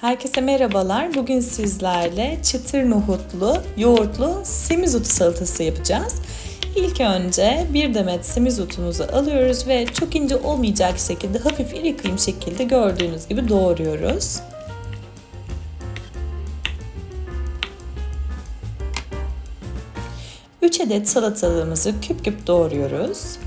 Herkese merhabalar. Bugün sizlerle çıtır nohutlu, yoğurtlu semizotu salatası yapacağız. İlk önce bir demet semizotumuzu alıyoruz ve çok ince olmayacak şekilde hafif iri kıyım şekilde gördüğünüz gibi doğruyoruz. Üç adet salatalığımızı küp küp doğruyoruz.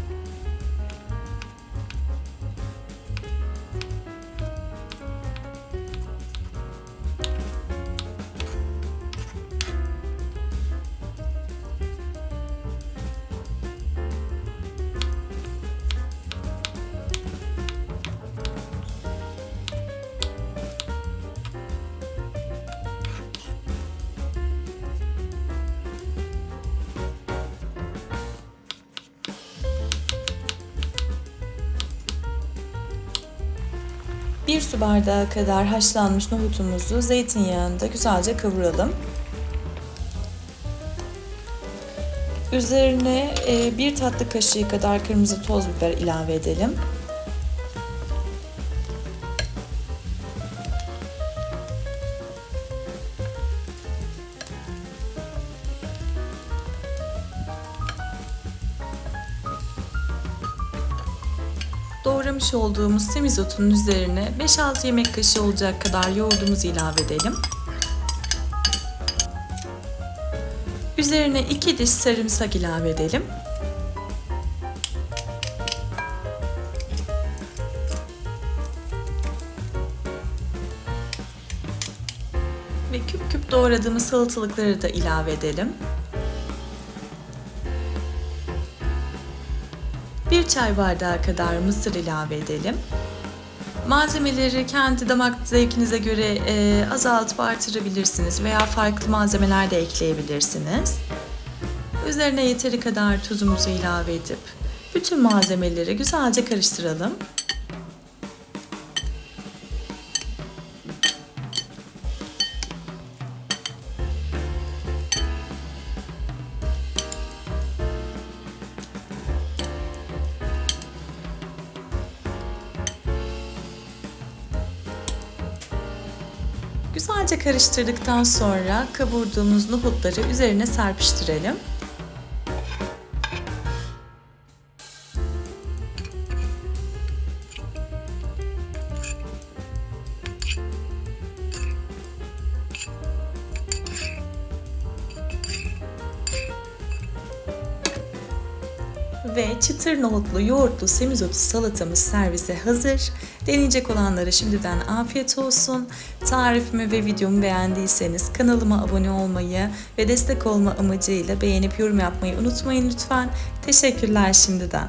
Bir su bardağı kadar haşlanmış nohutumuzu zeytinyağında güzelce kavuralım. Üzerine e, bir tatlı kaşığı kadar kırmızı toz biber ilave edelim. Doğramış olduğumuz semizotunun üzerine 5-6 yemek kaşığı olacak kadar yoğurdumuzu ilave edelim. Üzerine 2 diş sarımsak ilave edelim. Ve küp küp doğradığımız salatalıkları da ilave edelim. Bir çay bardağı kadar mısır ilave edelim. Malzemeleri kendi damak zevkinize göre e, azaltıp artırabilirsiniz veya farklı malzemeler de ekleyebilirsiniz. Üzerine yeteri kadar tuzumuzu ilave edip bütün malzemeleri güzelce karıştıralım. Güzelce karıştırdıktan sonra kavurduğumuz nohutları üzerine serpiştirelim. Ve çıtır nohutlu yoğurtlu semizotu salatamız servise hazır. Deneyecek olanlara şimdiden afiyet olsun. Tarifimi ve videomu beğendiyseniz kanalıma abone olmayı ve destek olma amacıyla beğenip yorum yapmayı unutmayın lütfen. Teşekkürler şimdiden.